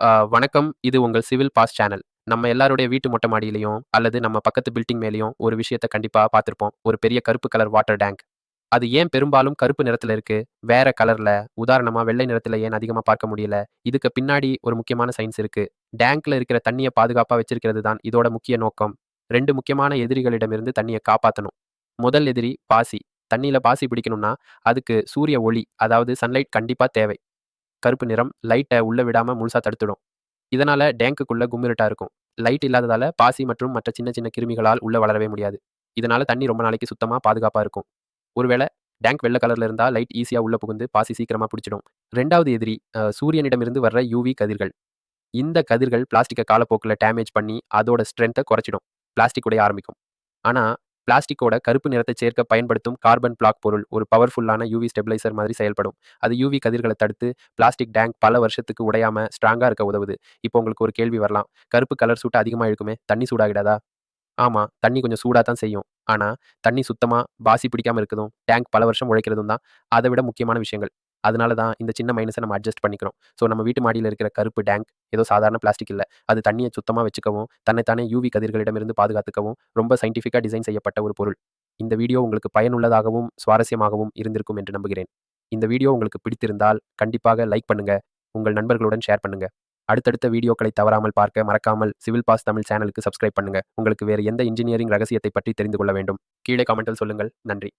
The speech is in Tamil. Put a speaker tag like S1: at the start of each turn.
S1: ஆ வணக்கம். இது உங்கள் சிவில் பாஸ் சேனல். நம்ம எல்லாருடைய வீட்டு மொட்டை மாடியிலயும், அல்லது நம்ம பக்கத்து பில்டிங் மேலயும் ஒரு விஷயத்த கண்டிப்பா பார்த்திருப்போம். ஒரு பெரிய கருப்பு கலர் வாட்டர் டேங்க். அது ஏன் பெரும்பாலும் கருப்பு நிறத்துல இருக்கு? வேற கலர்ல, உதாரணமா வெள்ளை நிறத்துல ஏன் அதிகமா பார்க்க முடியல? இதுக்கு பின்னாடி ஒரு முக்கியமான சயின்ஸ் இருக்கு. டேங்க்ல இருக்கிற தண்ணிய பாதுகாப்பா வச்சிருக்கிறது தான் இதோட முக்கிய நோக்கம். 2 முக்கியமான எதிரிகளிடமிருந்து தண்ணிய காப்பாத்தணும். முதல் எதிரி பாசி. தண்ணியில் பாசி பிடிக்கணும்னா, அதுக்கு சூரிய ஒளி, அதாவது சன்லைட் கண்டிப்பா தேவை. கருப்பு நிறம் லைட்டை உள்ளே விடாமல் முழுசா தடுத்துடும். இதனால் டேங்குக்குள்ளே கும்மிரட்டாக இருக்கும். லைட் இல்லாததால் பாசி மற்றும் மற்ற சின்ன சின்ன கிருமிகளால் உள்ளே வளரவே முடியாது. இதனால் தண்ணி ரொம்ப நாளைக்கு சுத்தமாக பாதுகாப்பாக இருக்கும். ஒருவேளை டேங்க் வெள்ளை கலரில் இருந்தால் லைட் ஈஸியாக உள்ளே புகுந்து பாசி சீக்கிரமாக பிடிச்சிடும். ரெண்டாவது எதிரி சூரியனிடமிருந்து வர்ற யூவி கதிர்கள். இந்த கதிர்கள் பிளாஸ்டிக்கை காலப்போக்கில் டேமேஜ் பண்ணி, அதோட ஸ்ட்ரென்த்தை குறைச்சிடும். பிளாஸ்டிக் உடைய ஆரம்பிக்கும். ஆனால் பிளாஸ்டிக்கோட கருப்பு நிறத்தை சேர்க்க பயன்படுத்தும் கார்பன் பிளாக் பொருள் ஒரு பவர்ஃபுல்லான யூவி ஸ்டெபிலைசர் மாதிரி செயல்படும். அது யூவி கதிர்களை தடுத்து, பிளாஸ்டிக் டேங்க் பல வருஷத்துக்கு உடையாம ஸ்ட்ராங்காக இருக்க உதவுது. இப்போ உங்களுக்கு ஒரு கேள்வி வரலாம். கருப்பு கலர் சூட்டு அதிகமாக இருக்குமே தண்ணி சூடாகிடாதா? ஆமாம் தண்ணி கொஞ்சம் சூடாக தான் செய்யும். ஆனால் தண்ணி சுத்தமாக பாசி பிடிக்காமல் இருக்கதும், டேங்க் பல வருஷம் உழைக்கிறதும் தான் அதை விட முக்கியமான விஷயங்கள். அதனால தான் இந்த சின்ன மைனஸை நம்ம அட்ஜஸ்ட் பண்ணிக்கிறோம். ஸோ நம்ம வீட்டு மாடியில் இருக்கிற கருப்பு டேங்க் ஏதோ சாதாரண பிளாஸ்டிக் இல்லை அது தண்ணியை சுத்தமாக வச்சுக்கவும், தன்னைத்தானே தானே யுவி கதிர்களிடமிருந்து பாதுகாத்துக்கவும், ரொம்ப சயின்டிஃபிக்காக டிசைன் செய்யப்பட்ட ஒரு பொருள். இந்த வீடியோ உங்களுக்கு பயனுள்ளதாகவும், சுவாரஸ்யமாகவும் இருந்திருக்கும் என்று நம்புகிறேன். இந்த வீடியோ உங்களுக்கு பிடித்திருந்தால், கண்டிப்பாக லைக் பண்ணுங்க. உங்கள் நண்பர்களுடன் ஷேர் பண்ணுங்க. அடுத்தடுத்த வீடியோக்களை தவறாமல் பார்க்க மறக்காமல் சிவில் பாஸ் தமிழ் சேனலுக்கு சப்ஸ்கிரைப் பண்ணுங்க. உங்களுக்கு வேறு எந்த இன்ஜினியரிங் ரகசியத்தை பற்றி தெரிந்து கொள்ள வேண்டும்? கீழே கமெண்ட்டில் சொல்லுங்கள். நன்றி.